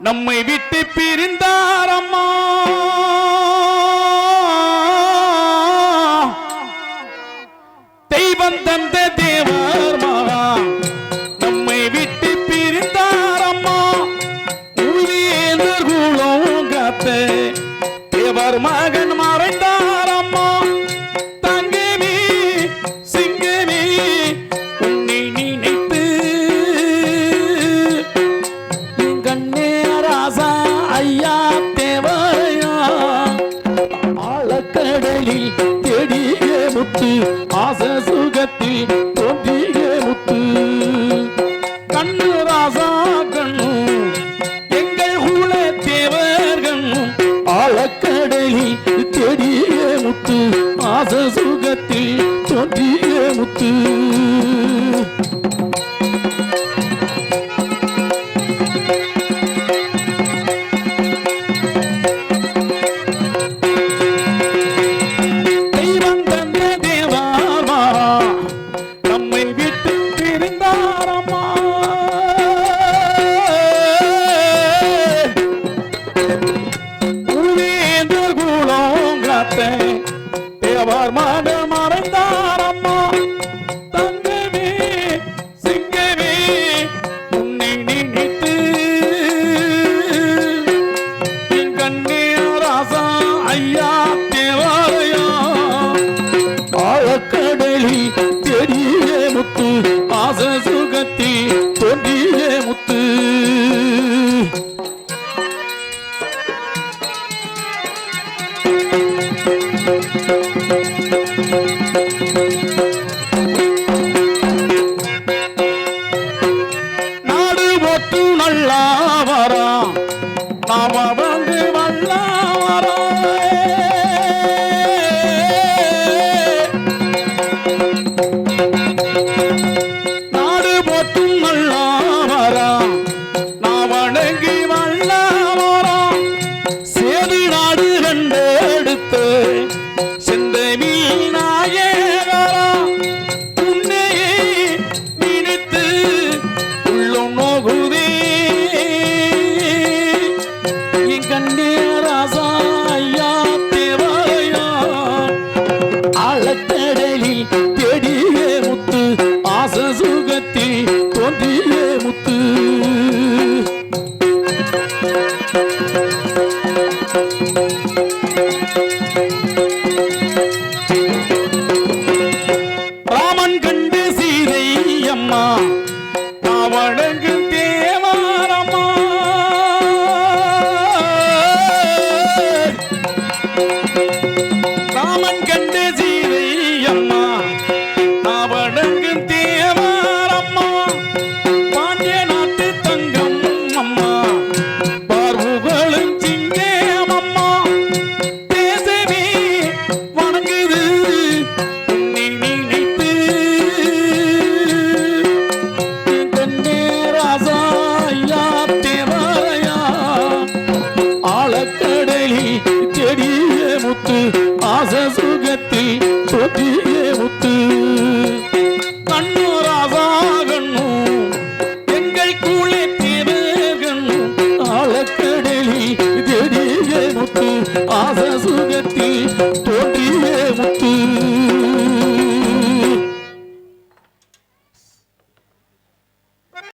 நம்மை விட்டு பிரிந்தாரம்மா முத்து ஆச சுகத்தில் தோன்றிய முத்து. கண்ணு ராசா கண்ணு எங்கள் குல தேவர்கள் ஆழக்கடலில் தேடிய முத்து. ஆச சுகத்தில் மாடு மறைந்தார. வல்லாவரா நாம வந்து வல்லாவரா நாடு போட்டும் வல்லாவரா நான் வணங்கி வல்லாவரா சேது நாடு கண்டெடுத்து செந்த மீனாயே ஆழக்கடலில் கண்டு சீதை அம்மா. போற்றியே முத்து கண்ணு ராசா கண்ணு எங்கள் கூளை பிறகண்ணு ஆழக்கடலி தெரிய முத்து முத்து.